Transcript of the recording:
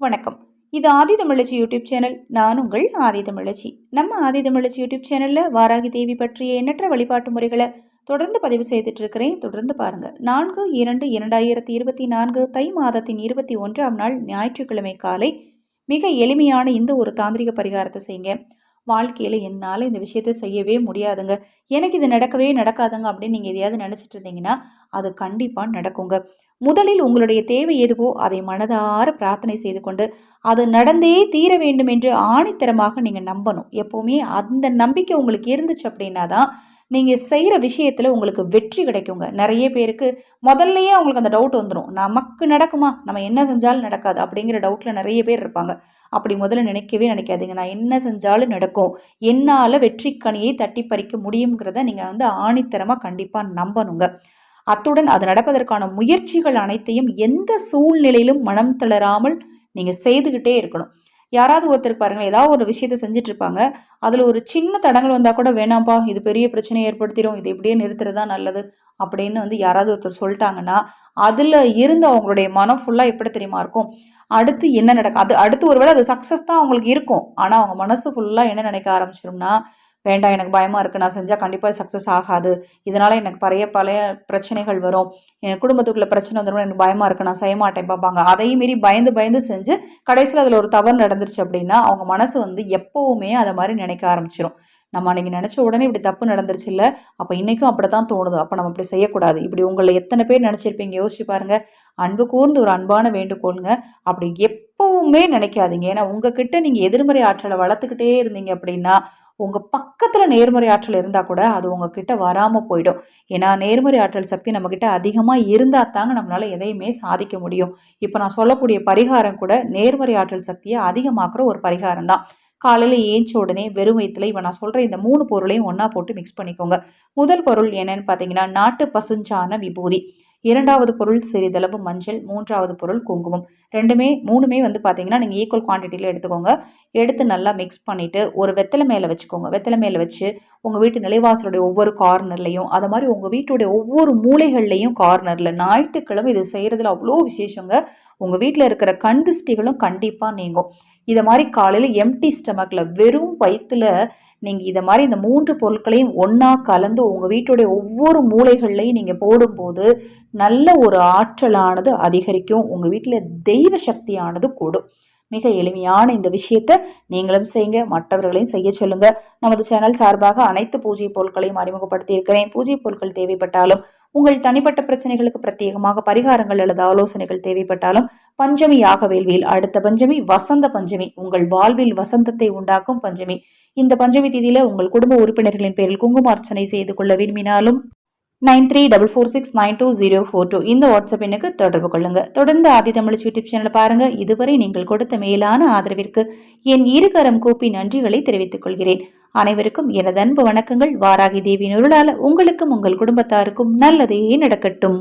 வணக்கம். இது ஆதி தமிழச்சி YouTube channel. நான் உங்கள் ஆதி தமிழச்சி. நம்ம ஆதி தமிழச்சி யூடியூப் சேனலில் வாராகி தேவி பற்றிய எண்ணற்ற வழிபாட்டு முறைகளை தொடர்ந்து பதிவு செய்துட்டு இருக்கிறேன் தொடர்ந்து பாருங்க. நான்கு இரண்டு இரண்டாயிரத்தி இருபத்தி நான்கு தை மாதத்தின் இருபத்தி ஒன்றாம் நாள் ஞாயிற்றுக்கிழமை காலை மிக எளிமையான இந்த ஒரு தாந்திரிக பரிகாரத்தை செய்யுங்க. வாழ்க்கையில் என்னால் இந்த விஷயத்தை செய்யவே முடியாதுங்க. எனக்கு இது நடக்கவே நடக்காதுங்க அப்படின்னு நீங்கள் எதையாவது நினச்சிட்டு இருந்தீங்கன்னா அது கண்டிப்பாக நடக்குங்க. முதலில் உங்களுடைய தேவை எதுவோ அதை மனதார பிரார்த்தனை செய்து கொண்டு அது நடந்தே தீர வேண்டும் என்று ஆணித்தரமாக நீங்கள் நம்பணும். எப்போவுமே அந்த நம்பிக்கை உங்களுக்கு இருந்துச்சு அப்படின்னா தான் நீங்கள் செய்கிற விஷயத்தில் உங்களுக்கு வெற்றி கிடைக்குங்க. நிறைய பேருக்கு முதல்லையே அவங்களுக்கு அந்த டவுட் வந்துடும் நமக்கு நடக்குமா? நம்ம என்ன செஞ்சாலும் நடக்காது அப்படிங்கிற டவுட்டில் நிறைய பேர் இருப்பாங்க. அப்படி முதல்ல நினைக்கவே நினைக்காதீங்க. நான் என்ன செஞ்சாலும் நடக்கும். என்னால் வெற்றி கனியை தட்டி பறிக்க முடியுங்கிறத நீங்கள் வந்து ஆணித்தரமாக கண்டிப்பாக நம்பணுங்க. அத்துடன் அது நடப்பதற்கான முயற்சிகள் அனைத்தையும் எந்த சூழ்நிலையிலும் மனம் தளராமல் நீங்கள் செய்துக்கிட்டே இருக்கணும். யாராவது ஒருத்தருக்கு பாருங்கள் ஏதாவது ஒரு விஷயத்தை செஞ்சுட்டு இருப்பாங்க அதில் ஒரு சின்ன தடங்கள் வந்தால் கூட வேணாம்ப்பா இது பெரிய பிரச்சனையை ஏற்படுத்திடும் இது இப்படியே நிறுத்துறது தான் நல்லது அப்படின்னு வந்து யாராவது ஒருத்தர் சொல்லிட்டாங்கன்னா அதில் இருந்து அவங்களுடைய மனம் ஃபுல்லாக எப்படி தெரியுமா இருக்கும்? அடுத்து என்ன நடக்கும்? அது அடுத்து ஒரு வேளை அது சக்ஸஸ் தான் அவங்களுக்கு இருக்கும். ஆனால் அவங்க மனசு ஃபுல்லாக என்ன நினைக்க ஆரம்பிச்சிடும்னா வேண்டாம் எனக்கு பயமாக இருக்குது நான் செஞ்சால் கண்டிப்பாக சக்ஸஸ் ஆகாது. இதனால் எனக்கு பழைய பழைய பிரச்சனைகள் வரும். என் குடும்பத்துக்குள்ளே பிரச்சனை வந்துடும் எனக்கு பயமாக இருக்குது நான் செய்ய மாட்டேன் பார்ப்பாங்க அதையும் மீறி பயந்து பயந்து செஞ்சு கடைசியில் அதில் ஒரு தவறு நடந்துருச்சு அப்படின்னா அவங்க மனசு வந்து எப்போவுமே அதை மாதிரி நினைக்க ஆரம்பிச்சிடும் நம்ம அன்றைக்கி நினச்ச உடனே இப்படி தப்பு நடந்துருச்சு இல்லை அப்போ இன்றைக்கும் அப்படி தான் தோணுது. அப்போ நம்ம இப்படி செய்யக்கூடாது. இப்படி உங்களை எத்தனை பேர் நினச்சிருப்பீங்க? யோசிச்சு பாருங்கள் அன்பு கூர்ந்து ஒரு அன்பான வேண்டுகோளுங்க. அப்படி எப்போவுமே நினைக்காதீங்க. ஏன்னா உங்ககிட்ட நீங்கள் எதிர்மறை ஆற்றலை வளர்த்துக்கிட்டே இருந்தீங்க அப்படின்னா உங்கள் பக்கத்தில் நேர்மறை ஆற்றல் இருந்தால் கூட அது உங்ககிட்ட வராமல் போயிடும். ஏன்னா நேர்மறை ஆற்றல் சக்தி நம்மக்கிட்ட அதிகமாக இருந்தால் தாங்க நம்மளால் எதையுமே சாதிக்க முடியும். இப்போ நான் சொல்லக்கூடிய பரிகாரம் கூட நேர்மறை ஆற்றல் சக்தியை அதிகமாக்குற ஒரு பரிகாரம் தான். காலையில் ஏஞ்ச உடனே வெறும் வயிற்றுல இப்போ நான் சொல்கிற இந்த மூணு பொருளையும் ஒன்றா போட்டு மிக்ஸ் பண்ணிக்கோங்க. முதல் பொருள் என்னன்னு பார்த்தீங்கன்னா நாட்டு பசுஞ்சான விபூதி. இரண்டாவது பொருள் சிறிதளவு மஞ்சள் மூன்றாவது பொருள் குங்குமம். ரெண்டுமே மூணுமே வந்து பார்த்தீங்கன்னா நீங்கள் ஈக்குவல் குவான்டிட்டியில் எடுத்துக்கோங்க. எடுத்து நல்லா மிக்ஸ் பண்ணிவிட்டு ஒரு வெத்தலை மேலே வச்சுக்கோங்க. வெத்தலை மேலே வச்சு உங்கள் வீட்டு நிலைவாசலுடைய ஒவ்வொரு கார்னர்லையும் அதை மாதிரி உங்கள் வீட்டுடைய ஒவ்வொரு மூளைகள்லையும் கார்னரில் ஞாயிற்றுக்கிழமை இது செய்கிறதுல அவ்வளோ விசேஷங்க. உங்கள் வீட்டில் இருக்கிற கண்திஷ்டிகளும் கண்டிப்பாக நீங்கும். இதை மாதிரி காலையில் எம்டி ஸ்டமக்கில் வெறும் வயிற்றில் நீங்கள் இதை மாதிரி இந்த மூன்று பொருட்களையும் ஒன்றா கலந்து உங்கள் வீட்டுடைய ஒவ்வொரு மூளைகள்லையும் நீங்கள் போடும்போது நல்ல ஒரு ஆற்றலானது அதிகரிக்கும். உங்கள் வீட்டில் தெய்வ சக்தியானது கூடும். மிக எளிமையான இந்த விஷயத்தை நீங்களும் செய்யுங்க. மற்றவர்களையும் செய்ய சொல்லுங்க. நமது சேனல் சார்பாக அனைத்து பூஜை பொருட்களையும் அறிமுகப்படுத்தி இருக்கிறேன் பூஜை பொருட்கள் தேவைப்பட்டாலும் உங்கள் தனிப்பட்ட பிரச்சனைகளுக்கு பிரத்யேகமாக பரிகாரங்கள் அல்லது ஆலோசனைகள் தேவைப்பட்டாலும் பஞ்சமி யாக வேள்வியில் அடுத்த பஞ்சமி வசந்த பஞ்சமி உங்கள் வாழ்வில் வசந்தத்தை உண்டாக்கும் பஞ்சமி. இந்த பஞ்சமி தேதியில உங்கள் குடும்ப உறுப்பினர்களின் பேரில் குங்கும அர்ச்சனை செய்து கொள்ள விரும்பினாலும் nine three double four six nine two zero four two. இந்த வாட்ஸ்அப் எண்ணுக்கு தொடர்பு கொள்ளுங்கள் தொடர்ந்து ஆதி தமிழ் யூடியூப் சேனல் பாருங்கள் இதுவரை நீங்கள் கொடுத்த மேலான ஆதரவிற்கு என் இருகரம் கூப்பி நன்றிகளை தெரிவித்துக் கொள்கிறேன். அனைவருக்கும் எனது அன்பு வணக்கங்கள். வாராகி தேவியின் உருளால உங்களுக்கும் உங்கள் குடும்பத்தாருக்கும் நல்லதே நடக்கட்டும்.